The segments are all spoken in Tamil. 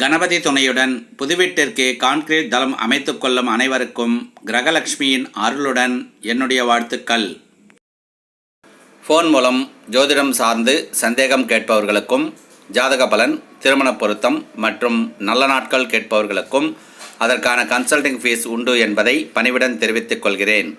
கணபதி துணையுடன் புதுவீட்டிற்கு கான்கிரீட் தளம் அமைத்து கொள்ளும் அனைவருக்கும் கிரகலட்சுமியின் அருளுடன் என்னுடைய வாழ்த்துக்கள். ஃபோன் மூலம் ஜோதிடம் சார்ந்து சந்தேகம் கேட்பவர்களுக்கும் ஜாதக பலன் திருமண பொருத்தம் மற்றும் நல்ல நாட்கள் கேட்பவர்களுக்கும் அதற்கான கன்சல்டிங் ஃபீஸ் உண்டு என்பதை பணிவுடன் தெரிவித்துக் கொள்கிறேன்.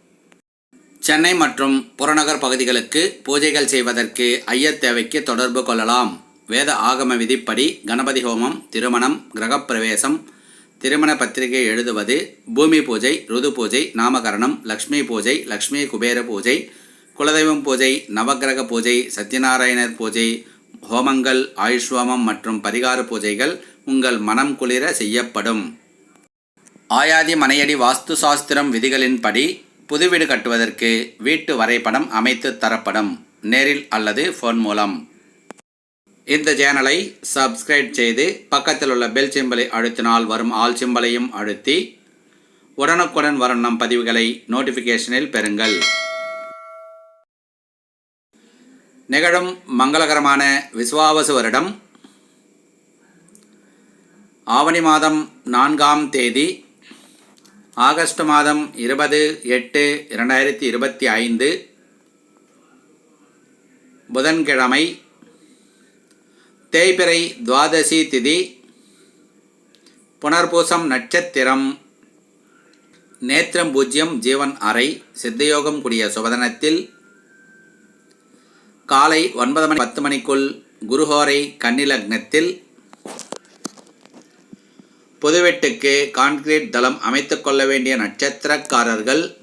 சென்னை மற்றும் புறநகர் பகுதிகளுக்கு பூஜைகள் செய்வதற்கு ஐயர் தேவைக்கு தொடர்பு கொள்ளலாம். வேத ஆகம விதிப்படி கணபதி ஹோமம் திருமணம் கிரகப்பிரவேசம் திருமண பத்திரிகை எழுதுவது பூமி பூஜை ருது பூஜை நாமகரணம் லக்ஷ்மி பூஜை லக்ஷ்மி குபேர பூஜை குலதெய்வம் பூஜை நவக்கிரக பூஜை சத்யநாராயணர் பூஜை ஹோமங்கள் ஆயுஷ்வாமம் மற்றும் பரிகார பூஜைகள் உங்கள் மனம் குளிர செய்யப்படும். ஆயாதி மனையடி வாஸ்து சாஸ்திரம் விதிகளின்படி புது வீடு கட்டுவதற்கு வீட்டு வரைபடம் அமைத்து தரப்படும் நேரில் அல்லது ஃபோன் மூலம். இந்த சேனலை சப்ஸ்கிரைப் செய்து பக்கத்தில் உள்ள பெல் சிம்பலை அழுத்தினால் வரும் ஆல் சிம்பலையும் அழுத்தி உடனுக்குடன் வரும் நம் பதிவுகளை நோட்டிஃபிகேஷனில் பெறுங்கள். நிகழும் மங்களகரமான விசுவாவசு வருடம். ஆவணி மாதம் நான்காம் தேதி ஆகஸ்ட் மாதம் இருபது எட்டு இரண்டாயிரத்தி இருபத்தி ஐந்து புதன்கிழமை தேய்பிறை துவாதசி திதி புனர்பூசம் நட்சத்திரம் நேத்திரம் பூஜ்யம் ஜீவன் அறை சித்தயோகம் கூடிய சுபதனத்தில் காலை ஒன்பது மணி பத்து மணிக்குள் குருஹோரை கன்னிலக்னத்தில் புதுவெட்டுக்கு கான்கிரீட் தளம் அமைத்து கொள்ள வேண்டிய நட்சத்திரக்காரர்கள்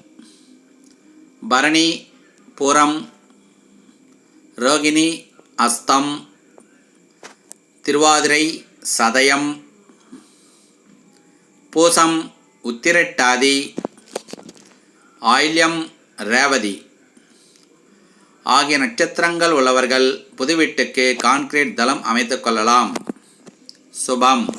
பரணி புறம் ரோகிணி அஸ்தம் திருவாதிரை சதயம் பூசம் உத்திரட்டாதி ஆயில்யம் ரேவதி ஆகிய நட்சத்திரங்கள் உள்ளவர்கள் புதுவீட்டுக்கு கான்கிரீட் தளம் அமைத்துக் கொள்ளலாம். சுபம்.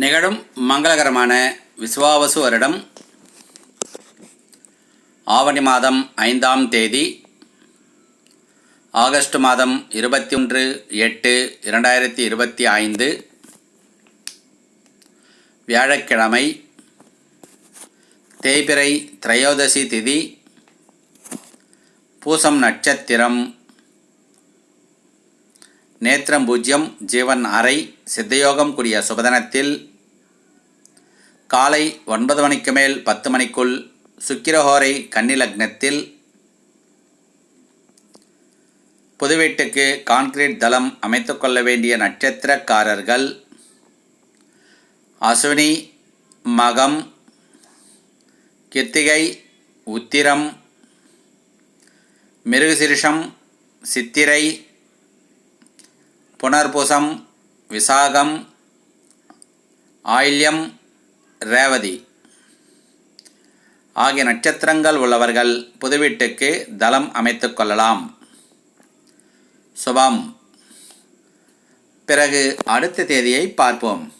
நிகழும் மங்களகரமான விஸ்வாவசு வருடம் ஆவணி மாதம் ஐந்தாம் தேதி ஆகஸ்ட் மாதம் இருபத்தி ஒன்று எட்டு இரண்டாயிரத்தி இருபத்தி ஐந்து வியாழக்கிழமை தேய்பிறை திரையோதசி திதி பூசம் நட்சத்திரம் நேத்திரம் பூஜ்யம் ஜீவன் அறை சித்தயோகம் கூடிய சுபதனத்தில் காலை ஒன்பது மணிக்கு மேல் பத்து மணிக்குள் சுக்கிரஹோரை கன்னிலக்னத்தில் புதுவீட்டுக்கு கான்கிரீட் தளம் அமைத்துக்கொள்ள வேண்டிய நட்சத்திரக்காரர்கள் அஸ்வினி மகம் கித்திகை உத்திரம் மிருகசிரிஷம் சித்திரை புனர்பூசம் விசாகம் ஆயில்யம் ரேவதி. ஆகிய நட்சத்திரங்கள் உள்ளவர்கள் புதுவீட்டுக்கு தளம் அமைத்து கொள்ளலாம். சுபம். பிறகு அடுத்த தேதியை பார்ப்போம்.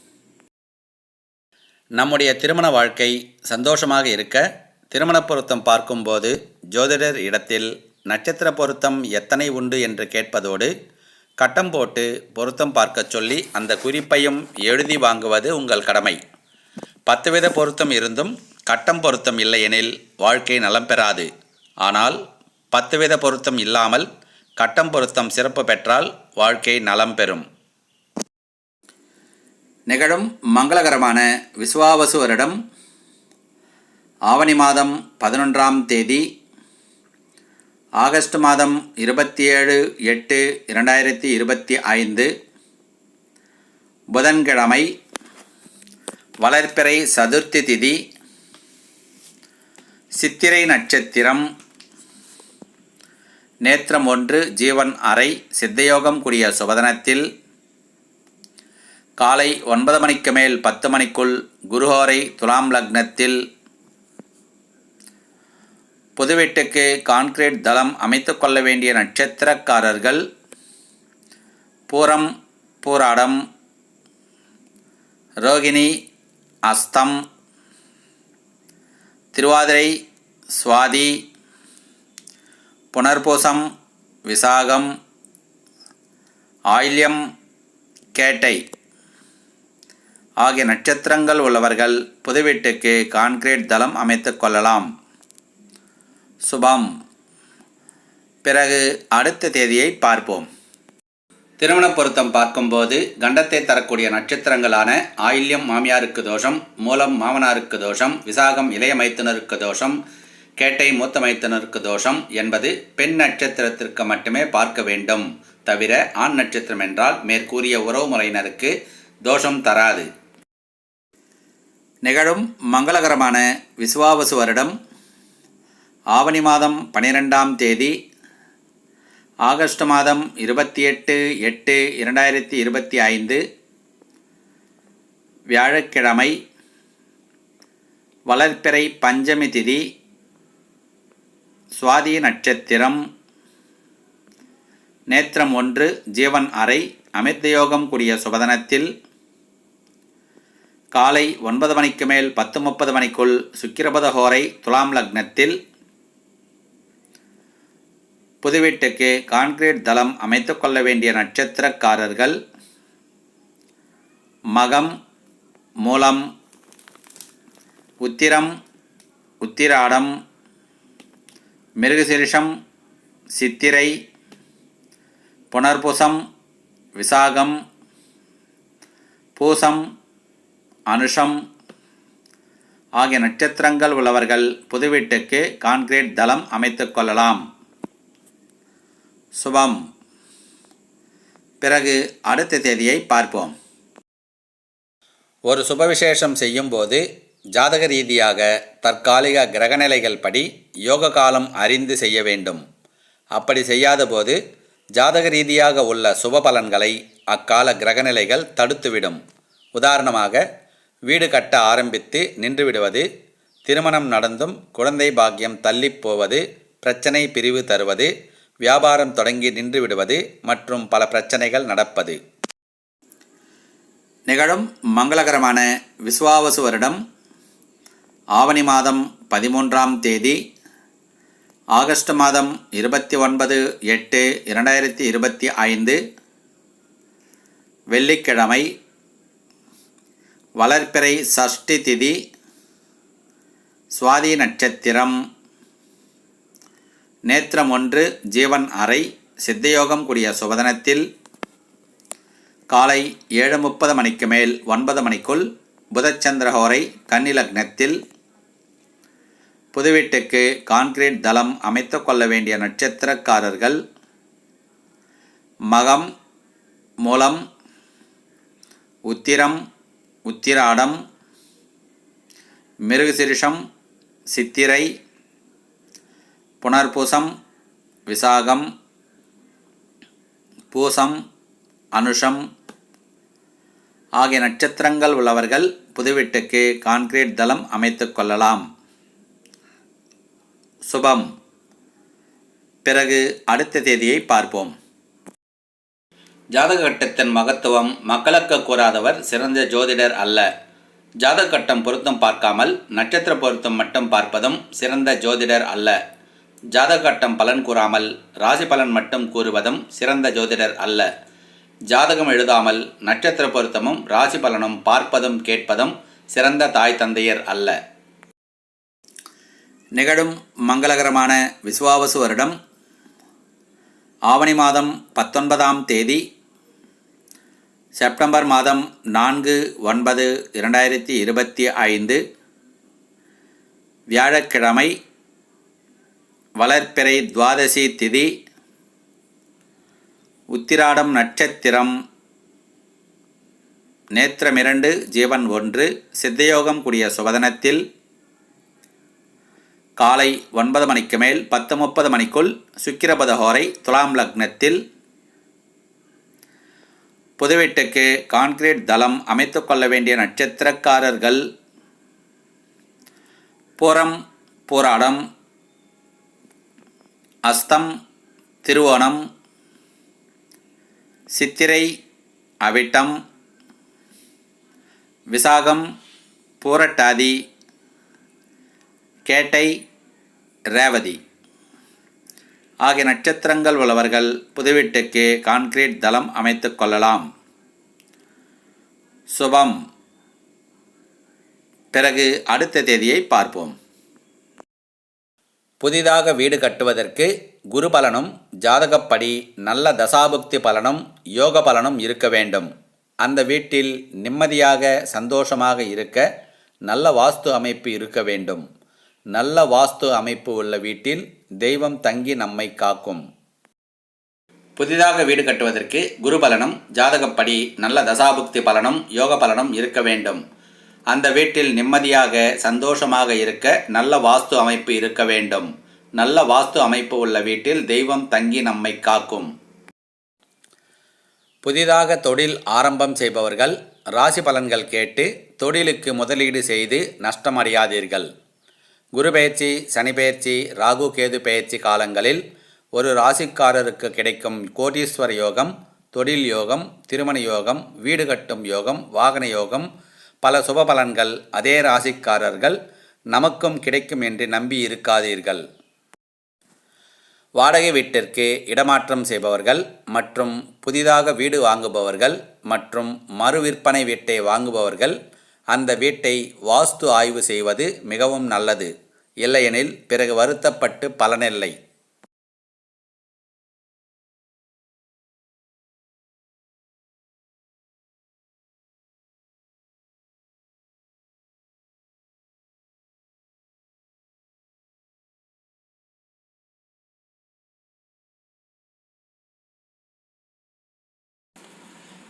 நம்முடைய திருமண வாழ்க்கை சந்தோஷமாக இருக்க திருமண பொருத்தம் பார்க்கும்போது ஜோதிடர் இடத்தில் நட்சத்திர பொருத்தம் எத்தனை உண்டு என்று கேட்பதோடு கட்டம் போட்டு பொருத்தம் பார்க்கச் சொல்லி அந்த குறிப்பையும் எழுதி வாங்குவது உங்கள் கடமை. பத்துவித பொருத்தம் இருந்தும் கட்டம் பொருத்தம் இல்லையெனில் வாழ்க்கை நலம் பெறாது. ஆனால் பத்து வித பொருத்தம் இல்லாமல் கட்டம் பொருத்தம் சிறப்பு பெற்றால் வாழ்க்கை நலம் பெறும். நிகழும் மங்களகரமான விஸ்வாவசு வருடம் ஆவணி மாதம் பதினொன்றாம் தேதி ஆகஸ்ட் மாதம் இருபத்தி ஏழு எட்டு இரண்டாயிரத்தி இருபத்தி ஐந்து புதன்கிழமை வளர்ப்பிறை சதுர்த்தி திதி சித்திரை நட்சத்திரம் நேத்திரம் ஒன்று ஜீவன் அறை சித்தயோகம் கூடிய சுபதனத்தில் காலை ஒன்பது மணிக்கு மேல் பத்து மணிக்குள் குருஹோரை துலாம் லக்னத்தில் புதுவீட்டுக்கு கான்கிரீட் தளம் அமைத்து கொள்ள வேண்டிய நட்சத்திரக்காரர்கள் பூரம் பூராடம் ரோகிணி அஸ்தம் திருவாதிரை சுவாதி புனர்பூசம் விசாகம் ஆயில்யம் கேட்டை ஆகிய நட்சத்திரங்கள் உள்ளவர்கள் புதுவீட்டுக்கு கான்கிரீட் தளம் அமைத்து கொள்ளலாம். சுபம். பிறகு அடுத்த தேதியை பார்ப்போம். திருமண பொருத்தம் பார்க்கும்போது கண்டத்தை தரக்கூடிய நட்சத்திரங்களான ஆயில்யம் மாமியாருக்கு தோஷம் மூலம் மாமனாருக்கு தோஷம் விசாகம் இளைய மைத்துனருக்கு தோஷம் கேட்டை மூத்த மைத்துனருக்கு தோஷம் என்பது பெண் நட்சத்திரத்திற்கு மட்டுமே பார்க்க வேண்டும். தவிர ஆண் நட்சத்திரம் என்றால் மேற்கூறிய உறவு முறையினருக்கு தோஷம் தராது. நிகழும் மங்களகரமான விசுவாவசு வருடம் ஆவணி மாதம் பனிரெண்டாம் தேதி ஆகஸ்ட் மாதம் இருபத்தி எட்டு எட்டு இரண்டாயிரத்தி இருபத்தி ஐந்து வியாழக்கிழமை வளர்ப்பிறை பஞ்சமி திதி சுவாதி நட்சத்திரம் நேத்திரம் ஒன்று ஜீவன் அறை அமிர்தயோகம் கூடிய சுபதனத்தில் காலை ஒன்பது மணிக்கு மேல் பத்து முப்பது மணிக்குள் சுக்கிரபதஹோரை துலாம் லக்னத்தில் புதுவீட்டுக்கு கான்கிரீட் தளம் அமைத்து கொள்ள வேண்டிய நட்சத்திரக்காரர்கள் மகம் மூலம் உத்திரம் உத்திராடம் மிருகசீரிஷம் சித்திரை புனர்புசம் விசாகம் பூசம் அனுஷம் ஆகிய நட்சத்திரங்கள் உள்ளவர்கள் புதுவீட்டுக்கு கான்கிரீட் தளம் அமைத்து கொள்ளலாம். சுபம். பிறகு அடுத்த தேதியை பார்ப்போம். ஒரு சுபவிசேஷம் செய்யும்போது ஜாதக ரீதியாக தற்காலிக கிரகநிலைகள் படி யோக காலம் அறிந்து செய்ய வேண்டும். அப்படி செய்யாதபோது ஜாதக ரீதியாக உள்ள சுப பலன்களை அக்கால கிரகநிலைகள் தடுத்துவிடும். உதாரணமாக வீடு கட்ட ஆரம்பித்து நின்றுவிடுவது திருமணம் நடந்தும் குழந்தை பாக்கியம் தள்ளிப் போவது பிரச்சனை பிரிவு தருவது வியாபாரம் தொடங்கி நின்று விடுவது மற்றும் பல பிரச்சனைகள் நடப்பது. நிகழும் மங்களகரமான விஸ்வாவசு வருடம் ஆவணி மாதம் பதிமூன்றாம் தேதி ஆகஸ்ட் மாதம் இருபத்தி ஒன்பது எட்டு இரண்டாயிரத்தி இருபத்தி ஐந்து வெள்ளிக்கிழமை வளர்ப்பிறை சஷ்டி திதி சுவாதி நட்சத்திரம் நேத்திரம் ஒன்று ஜீவன் அறை சித்தயோகம் கூடிய சுபதனத்தில் காலை ஏழு முப்பது மணிக்கு மேல் ஒன்பது மணிக்குள் புதச்சந்திரஹோரை கன்னிலக்னத்தில் புதுவீட்டுக்கு கான்கிரீட் தளம் அமைத்து கொள்ள வேண்டிய நட்சத்திரக்காரர்கள் மகம் மூலம் உத்திரம் உத்திராடம் மிருகசிரிஷம் சித்திரை புனர்பூசம் விசாகம் பூசம் அனுஷம் ஆகிய நட்சத்திரங்கள் உள்ளவர்கள் புதுவீட்டுக்கு கான்கிரீட் தளம் அமைத்து கொள்ளலாம். சுபம். பிறகு அடுத்த தேதியை பார்ப்போம். ஜாதக கட்டத்தின் மகத்துவம் மக்களுக்கு கூறாதவர் சிறந்த ஜோதிடர் அல்ல. ஜாதக கட்டம் பொருத்தம் பார்க்காமல் நட்சத்திர பொருத்தம் மட்டும் பார்ப்பதும் சிறந்த ஜோதிடர் அல்ல. ஜாதக கட்டம் பலன் கூறாமல் ராசி பலன் மட்டும் கூறுவதும் சிறந்த ஜோதிடர் அல்ல. ஜாதகம் எழுதாமல் நட்சத்திர பொருத்தமும் ராசி பலனும் பார்ப்பதும் கேட்பதும் சிறந்த தாய் தந்தையர் அல்ல. நிகழும் மங்களகரமான விசுவாவசு வருடம் ஆவணி மாதம் பத்தொன்பதாம் தேதி செப்டம்பர் மாதம் நான்கு ஒன்பது இரண்டாயிரத்தி இருபத்தி ஐந்து வியாழக்கிழமை வளர்ப்பிறை துவாதசி திதி உத்திராடம் நட்சத்திரம் நேத்திரமிரண்டு ஜீவன் ஒன்று சித்தயோகம் கூடிய சுபதனத்தில் காலை ஒன்பது மணிக்கு மேல் பத்து முப்பது மணிக்குள் சுக்கிரபதஹோரை துலாம் லக்னத்தில் புதுவீட்டுக்கு கான்கிரீட் தளம் அமைத்து கொள்ள வேண்டிய நட்சத்திரக்காரர்கள் புறம் பூராடம் அஸ்தம் திருவோணம் சித்திரை அவிட்டம் விசாகம் பூரட்டாதி கேட்டை ரேவதி. ஆகிய நட்சத்திரங்கள் உள்ளவர்கள் புதுவீட்டுக்கு கான்கிரீட் தளம் அமைத்துக் கொள்ளலாம். சுபம். பிறகு அடுத்த தேதியை பார்ப்போம். புதிதாக வீடு கட்டுவதற்கு குரு பலனும் ஜாதகப்படி நல்ல தசாபுக்தி பலனும் யோக பலனும் இருக்க வேண்டும். அந்த வீட்டில் நிம்மதியாக சந்தோஷமாக இருக்க நல்ல வாஸ்து அமைப்பு இருக்க வேண்டும். நல்ல வாஸ்து அமைப்பு உள்ள வீட்டில் தெய்வம் தங்கி நம்மை காக்கும். புதிதாக வீடு கட்டுவதற்கு குரு பலனும் ஜாதகப்படி நல்ல தசாபுக்தி பலனும் யோக பலனும் இருக்க வேண்டும். அந்த வீட்டில் நிம்மதியாக சந்தோஷமாக இருக்க நல்ல வாஸ்து அமைப்பு இருக்க வேண்டும். நல்ல வாஸ்து அமைப்பு உள்ள வீட்டில் தெய்வம் தங்கி நம்மை காக்கும். புதிதாக தொழில் ஆரம்பம் செய்பவர்கள் ராசி பலன்கள் கேட்டு தொழிலுக்கு முதலீடு செய்து நஷ்டமடையாதீர்கள். குரு பயிற்சி சனி பயிற்சி ராகு கேது பெயர்ச்சி காலங்களில் ஒரு ராசிக்காரருக்கு கிடைக்கும் கோடீஸ்வர யோகம் தொழில் யோகம் திருமண யோகம் வீடு கட்டும் யோகம் வாகன யோகம் பல சுப பலன்கள் அதே ராசிக்காரர்கள் நமக்கும் கிடைக்கும் என்று நம்பி இருக்காதீர்கள். வாடகை வீட்டிற்கு இடமாற்றம் செய்பவர்கள் மற்றும் புதிதாக வீடு வாங்குபவர்கள் மற்றும் மறு விற்பனை வீட்டை வாங்குபவர்கள் அந்த வீட்டை வாஸ்து ஆய்வு செய்வது மிகவும் நல்லது. இல்லையெனில் பிறகு வருத்தப்பட்டு பலனில்லை.